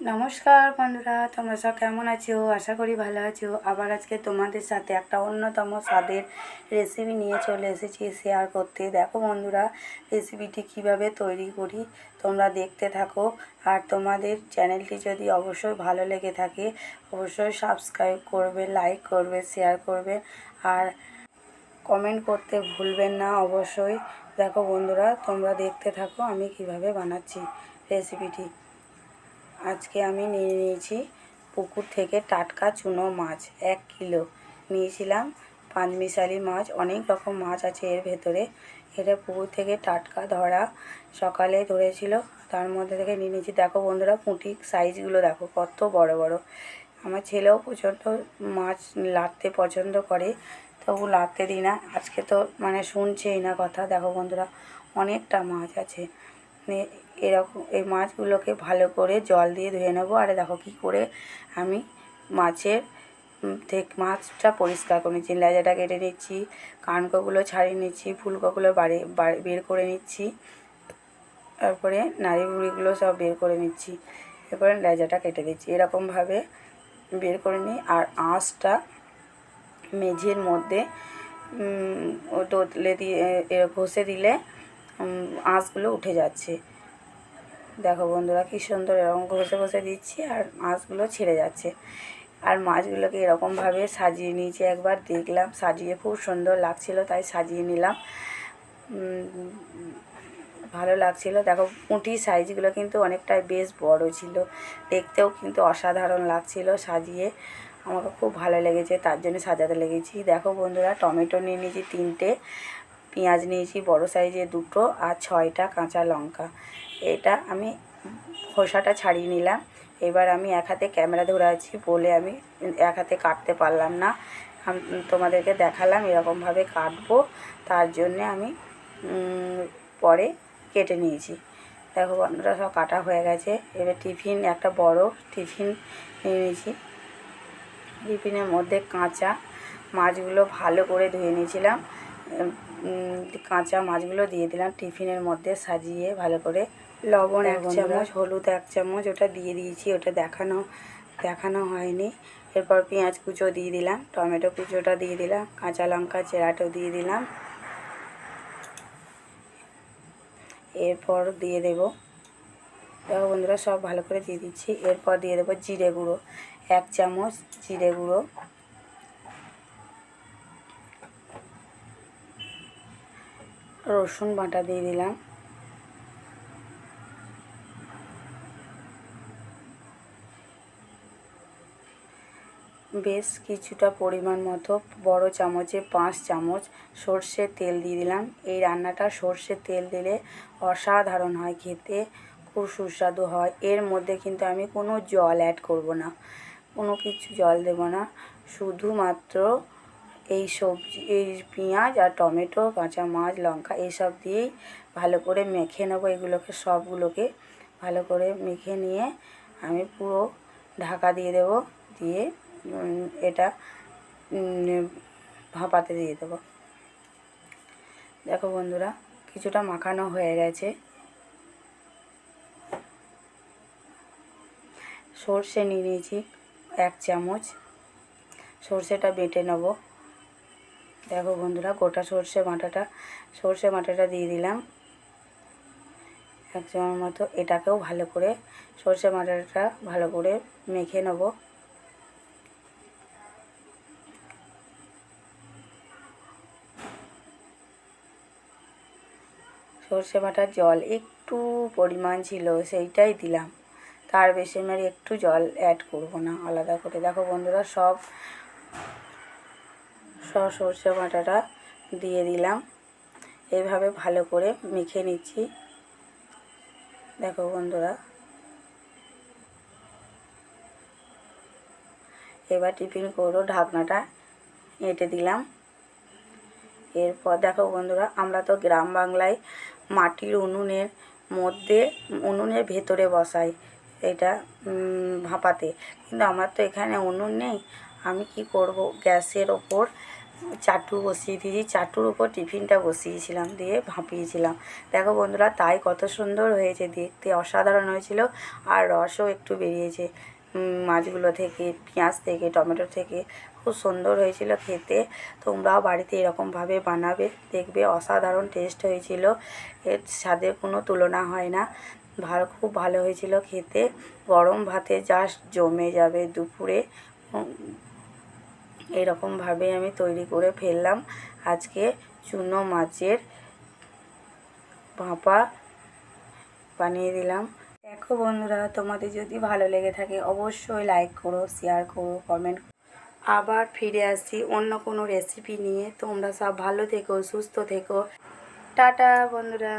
নমস্কার বন্ধুরা, তোমরা সব কেমন আছো? আশা করি ভালো আছো। আবার আজকে তোমাদের সাথে একটা অন্যতম স্বাদের রেসিপি নিয়ে চলে এসেছি শেয়ার করতে। দেখো বন্ধুরা রেসিপিটি কীভাবে তৈরি করি তোমরা দেখতে থাকো। আর তোমাদের চ্যানেলটি যদি অবশ্যই ভালো লেগে থাকে, অবশ্যই সাবস্ক্রাইব করবে লাইক করবে শেয়ার করবে। আর কমেন্ট করতে ভুলবেন না অবশ্যই। দেখো বন্ধুরা, তোমরা দেখতে থাকো আমি কীভাবে বানাচ্ছি রেসিপিটি আজকে আমি নিয়ে নিয়েছি পুকুর থেকে টাটকা চুনো মাছ, এক কিলো। নিয়েছিলাম পাঁচমিশালি মাছ, অনেক রকম মাছ আছে এর ভেতরে। এটা পুকুর থেকে টাটকা ধরা সকালে ধরেছিল, তার মধ্যে থেকে নিয়ে নিয়েছি। দেখো বন্ধুরা, পুঁটি সাইজগুলো দেখো, কত বড় বড়। আমার ছেলেও প্রচণ্ড মাছ লাড়তে পছন্দ করে, তবু লাড়তে দিই না। আজকে তো মানে শুনছেই না কথা। দেখো বন্ধুরা, অনেকটা মাছ আছে। এরকম, এই মাছগুলোকে ভালো করে জল দিয়ে ধুয়ে নেব। আর দেখো কী করে আমি মাছের থেকে মাছটা পরিষ্কার করে নিচ্ছি, লেজাটা কেটে নিচ্ছি, কানকোগুলো ছাড়িয়ে নিচ্ছি, ফুলকোগুলো বাড়ি বের করে নিচ্ছি। তারপরে নাড়ি বুড়িগুলো সব বের করে নিচ্ছি, এরপরে লেজাটা কেটে দিচ্ছি। এরকমভাবে বের করে নিই, আর আঁশটা মেঝের মধ্যে তোতলে দিয়ে ঘষে দিলে আঁশগুলো উঠে যাচ্ছে। দেখো বন্ধুরা কী সুন্দর এরকম ঘষে ঘষে দিচ্ছি আর মাছগুলো ছেড়ে যাচ্ছে। আর মাছগুলোকে এরকমভাবে সাজিয়ে নিয়েছি একবার, দেখলাম সাজিয়ে খুব সুন্দর লাগছিল, তাই সাজিয়ে নিলাম। ভালো লাগছিল। দেখো পুঁটি সাইজগুলো কিন্তু অনেকটাই বেশ বড় ছিল। দেখতেও কিন্তু অসাধারণ লাগছিল সাজিয়ে। আমাকে খুব ভালো লেগেছে, তার জন্য সাজাতে লেগেছি। দেখো বন্ধুরা, টমেটো নিয়ে নিয়েছি তিনটে। পেঁয়াজ নিয়েছি, বড় সাইজে দুটো আর ছয়টা কাঁচা লঙ্কা। এটা আমি খোসাটা ছাড়িয়ে নিলাম। এবার আমি এক হাতে ক্যামেরা ধরে আছি বলে আমি এক হাতে কাটতে পারলাম না। তোমাদেরকে দেখালাম এরকমভাবে কাটবো। তার জন্যে আমি পরে কেটে নিয়েছি। দেখো বন্ধুরা, সব কাটা হয়ে গেছে। এবার টিফিন, একটা বড় টিফিন নিয়েছি। টিফিনের মধ্যে কাঁচা মাছগুলো ভালো করে ধুয়ে নিয়েছিলাম। কাঁচা মাছগুলো দিয়ে দিলাম টিফিনের মধ্যে সাজিয়ে ভালো করে। লবণ এক চামচ হলুদ এক চামচ ওটা দিয়ে দিয়েছি ওটা দেখানো দেখানো হয়নি। এরপর পেঁয়াজ কুচো দিয়ে দিলাম টমেটো কুচোটা দিয়ে দিলাম কাঁচা লঙ্কা চেরাটো দিয়ে দিলাম। এরপর দিয়ে দেব। দেখো বন্ধুরা সব ভালো করে দিয়ে দিচ্ছি। এরপর দিয়ে দেবো জিরে গুঁড়ো এক চামচ জিরে গুঁড়ো। রসুন বাটা দিয়ে দিলাম। বেশ কিছুটা পরিমাণ মতো বড় চামচে পাঁচ চামচ সর্ষের তেল দিয়ে দিলাম। এই রান্নাটা সর্ষের তেল দিলে অসাধারণ হয়, খেতে খুব সুস্বাদু হয়। এর মধ্যে কিন্তু আমি কোনো জল অ্যাড করব না। কোনো কিছু জল দেব না। শুধুমাত্র এই সবজি, এই পেঁয়াজ আর টমেটো কাঁচা মাছ লঙ্কা এইসব দিয়েই ভালো করে মেখে নেব। এগুলোকে সবগুলোকে ভালো করে মেখে নিয়ে আমি পুরো ঢাকা দিয়ে দেবো, দিয়ে এটা ভাপাতে দিয়ে দেবো। দেখো বন্ধুরা, কিছুটা মাখানো হয়ে গেছে। সর্ষে নিয়ে নিয়েছি এক চামচ। সর্ষেটা বেটে নেব। দেখো বন্ধুরা, গোটা সর্ষে বাটাটা সর্ষে বাটাটা দিয়ে দিলাম। এক চামচ মতো এটাকেও ভালো করে সর্ষে বাটাটা ভালো করে মেখে নেব। সর্ষে বাটার জল একটু পরিমাণ ছিল, সেইটাই দিলাম। তার বেশি মেরে একটু জল অ্যাড করব না, আলাদা করে। দেখো বন্ধুরা, সব সব সর্ষে বাটাটা দিয়ে দিলাম। এইভাবে ভালো করে মেখে নিচ্ছি। দেখো বন্ধুরা। এবার টিফিন করো ঢাকনাটা এঁটে দিলাম। এরপর দেখো বন্ধুরা, আমরা তো গ্রাম বাংলায় মাটির উনুনের মধ্যে, উনুনের ভেতরে বসাই। এটা ভাপাতে। কিন্তু আমার তো এখানে উনুন নেই। আমি কি করব? গ্যাসের ওপর চাটু বসিয়ে দিয়েছি। চাটুর উপর টিফিনটা বসিয়েছিলাম, দিয়ে ভাপিয়েছিলাম। দেখো বন্ধুরা, তাই কত সুন্দর হয়েছে। দেখতে অসাধারণ হয়েছিল। আর রসও একটু বেরিয়েছে। মাছগুলো থেকে, পেঁয়াজ থেকে, টমেটো থেকে। খুব সুন্দর হয়েছিল খেতে। তোমরাও বাড়িতে এরকমভাবে বানাবে, দেখবে অসাধারণ টেস্ট হয়েছিল। এর স্বাদের কোনো তুলনা হয় না। ভালো, খুব ভালো হয়েছিল খেতে। গরম ভাতে জাস্ট জমে যাবে দুপুরে। এরকমভাবে আমি তৈরি করে ফেললাম। আজকে চুনো মাছের ভাপা বানিয়ে দিলাম। দেখো বন্ধুরা, তোমাদের যদি ভালো লেগে থাকে অবশ্যই লাইক করো শেয়ার করো কমেন্ট আবার ফিরে আসছি অন্য কোনো রেসিপি নিয়ে। তোমরা সব ভালো থেকো, সুস্থ থেকো। টাটা বন্ধুরা।